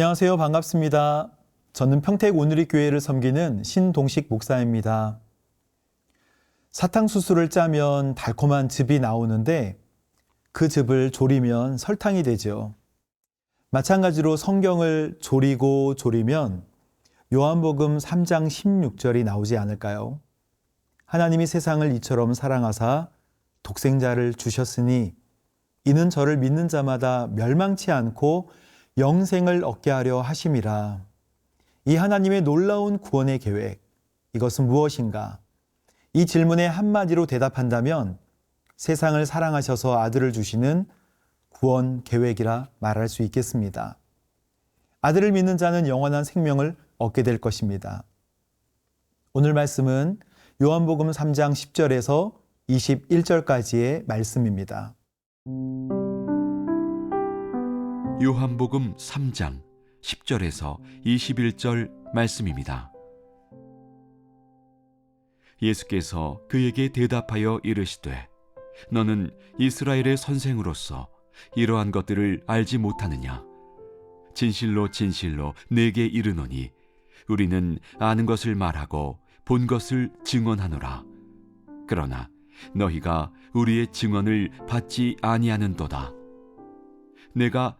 안녕하세요. 반갑습니다. 저는 평택 오누리 교회를 섬기는 신동식 목사입니다. 사탕수수를 짜면 달콤한 즙이 나오는데 그 즙을 졸이면 설탕이 되죠. 마찬가지로 성경을 졸이고 졸이면 요한복음 3장 16절이 나오지 않을까요? 하나님이 세상을 이처럼 사랑하사 독생자를 주셨으니 이는 저를 믿는 자마다 멸망치 않고 영생을 얻게 하려 하심이라. 이 하나님의 놀라운 구원의 계획, 이것은 무엇인가? 이 질문에 한마디로 대답한다면 세상을 사랑하셔서 아들을 주시는 구원 계획이라 말할 수 있겠습니다. 아들을 믿는 자는 영원한 생명을 얻게 될 것입니다. 오늘 말씀은 요한복음 3장 10절에서 21절까지의 말씀입니다. 요한복음 3장 10절에서 21절 말씀입니다. 예수께서 그에게 대답하여 이르시되 너는 이스라엘의 선생으로서 이러한 것들을 알지 못하느냐? 진실로 진실로 내게 이르노니 우리는 아는 것을 말하고 본 것을 증언하노라. 그러나 너희가 우리의 증언을 받지 아니하는도다. 내가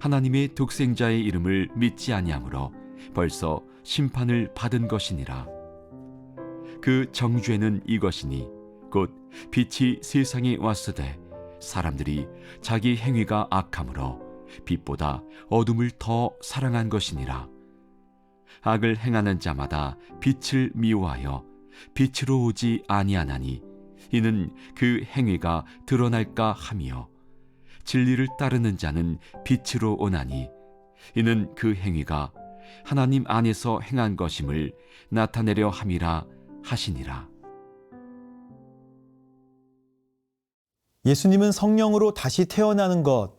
하나님의 독생자의 이름을 믿지 아니하므로 벌써 심판을 받은 것이니라. 그 정죄는 이것이니 곧 빛이 세상에 왔으되 사람들이 자기 행위가 악함으로 빛보다 어둠을 더 사랑한 것이니라. 악을 행하는 자마다 빛을 미워하여 빛으로 오지 아니하나니 이는 그 행위가 드러날까 하며 진리를 따르는 자는 빛으로 오나니 이는 그 행위가 하나님 안에서 행한 것임을 나타내려 함이라 하시니라 예수님은 성령으로 다시 태어나는 것,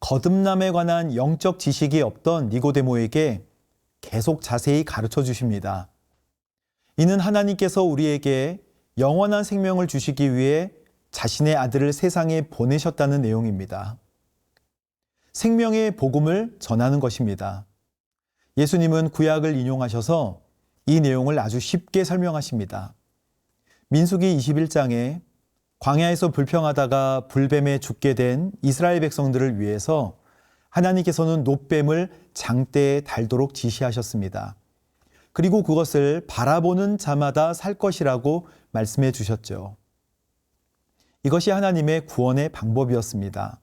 거듭남에 관한 영적 지식이 없던 니고데모에게 계속 자세히 가르쳐 주십니다. 이는 하나님께서 우리에게 영원한 생명을 주시기 위해 자신의 아들을 세상에 보내셨다는 내용입니다. 생명의 복음을 전하는 것입니다. 예수님은 구약을 인용하셔서 이 내용을 아주 쉽게 설명하십니다. 민수기 21장에 광야에서 불평하다가 불뱀에 죽게 된 이스라엘 백성들을 위해서 하나님께서는 노뱀을 장대에 달도록 지시하셨습니다. 그리고 그것을 바라보는 자마다 살 것이라고 말씀해 주셨죠. 이것이 하나님의 구원의 방법이었습니다.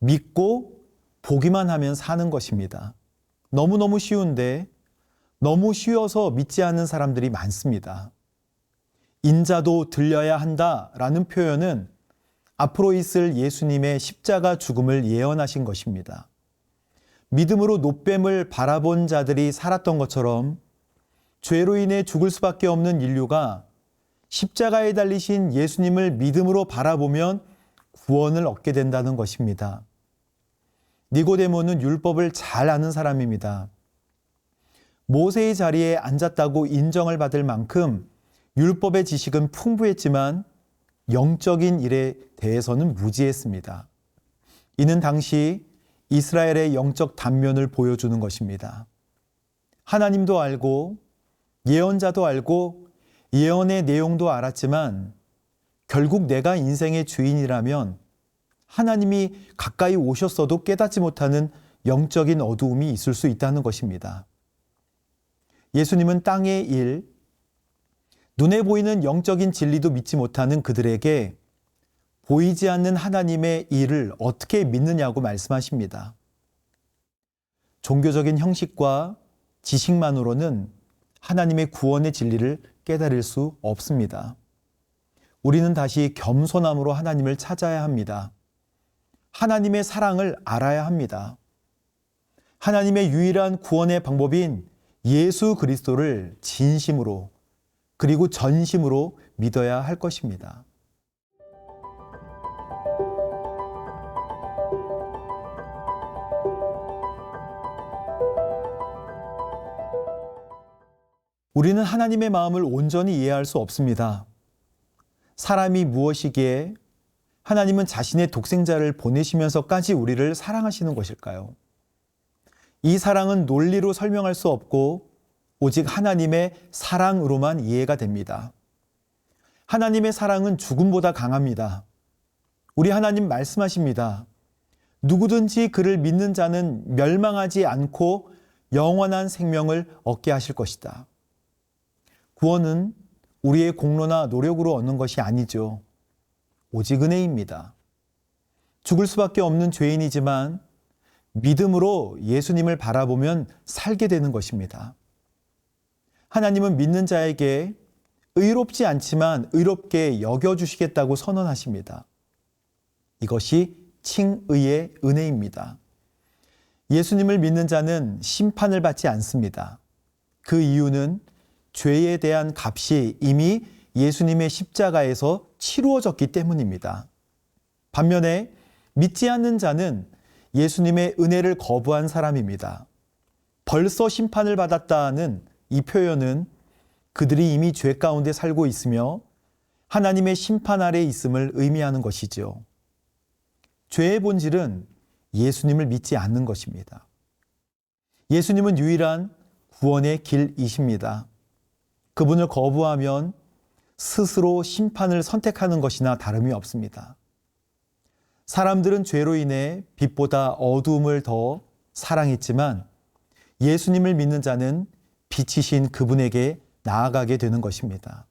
믿고 보기만 하면 사는 것입니다. 너무너무 쉬운데 너무 쉬워서 믿지 않는 사람들이 많습니다. 인자도 들려야 한다 라는 표현은 앞으로 있을 예수님의 십자가 죽음을 예언하신 것입니다. 믿음으로 노뱀을 바라본 자들이 살았던 것처럼 죄로 인해 죽을 수밖에 없는 인류가 십자가에 달리신 예수님을 믿음으로 바라보면 구원을 얻게 된다는 것입니다. 니고데모는 율법을 잘 아는 사람입니다. 모세의 자리에 앉았다고 인정을 받을 만큼 율법의 지식은 풍부했지만 영적인 일에 대해서는 무지했습니다. 이는 당시 이스라엘의 영적 단면을 보여주는 것입니다. 하나님도 알고 예언자도 알고 예언의 내용도 알았지만 결국 내가 인생의 주인이라면 하나님이 가까이 오셨어도 깨닫지 못하는 영적인 어두움이 있을 수 있다는 것입니다. 예수님은 땅의 일, 눈에 보이는 영적인 진리도 믿지 못하는 그들에게 보이지 않는 하나님의 일을 어떻게 믿느냐고 말씀하십니다. 종교적인 형식과 지식만으로는 하나님의 구원의 진리를 깨달을 수 없습니다. 우리는 다시 겸손함으로 하나님을 찾아야 합니다. 하나님의 사랑을 알아야 합니다. 하나님의 유일한 구원의 방법인 예수 그리스도를 진심으로 그리고 전심으로 믿어야 할 것입니다. 우리는 하나님의 마음을 온전히 이해할 수 없습니다. 사람이 무엇이기에 하나님은 자신의 독생자를 보내시면서까지 우리를 사랑하시는 것일까요? 이 사랑은 논리로 설명할 수 없고 오직 하나님의 사랑으로만 이해가 됩니다. 하나님의 사랑은 죽음보다 강합니다. 우리 하나님 말씀하십니다. 누구든지 그를 믿는 자는 멸망하지 않고 영원한 생명을 얻게 하실 것이다. 구원은 우리의 공로나 노력으로 얻는 것이 아니죠. 오직 은혜입니다. 죽을 수밖에 없는 죄인이지만 믿음으로 예수님을 바라보면 살게 되는 것입니다. 하나님은 믿는 자에게 의롭지 않지만 의롭게 여겨주시겠다고 선언하십니다. 이것이 칭의의 은혜입니다. 예수님을 믿는 자는 심판을 받지 않습니다. 그 이유는 죄에 대한 값이 이미 예수님의 십자가에서 치루어졌기 때문입니다. 반면에 믿지 않는 자는 예수님의 은혜를 거부한 사람입니다. 벌써 심판을 받았다는 이 표현은 그들이 이미 죄 가운데 살고 있으며 하나님의 심판 아래 있음을 의미하는 것이죠. 죄의 본질은 예수님을 믿지 않는 것입니다. 예수님은 유일한 구원의 길이십니다. 그분을 거부하면 스스로 심판을 선택하는 것이나 다름이 없습니다. 사람들은 죄로 인해 빛보다 어두움을 더 사랑했지만 예수님을 믿는 자는 빛이신 그분에게 나아가게 되는 것입니다.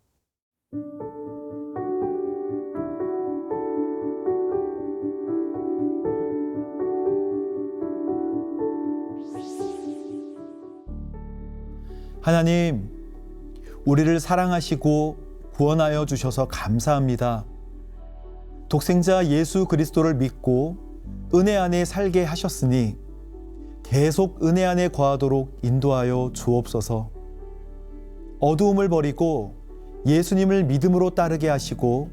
하나님, 우리를 사랑하시고 구원하여 주셔서 감사합니다. 독생자 예수 그리스도를 믿고 은혜 안에 살게 하셨으니 계속 은혜 안에 거하도록 인도하여 주옵소서. 어두움을 버리고 예수님을 믿음으로 따르게 하시고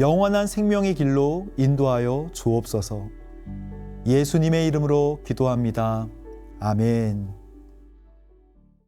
영원한 생명의 길로 인도하여 주옵소서. 예수님의 이름으로 기도합니다. 아멘.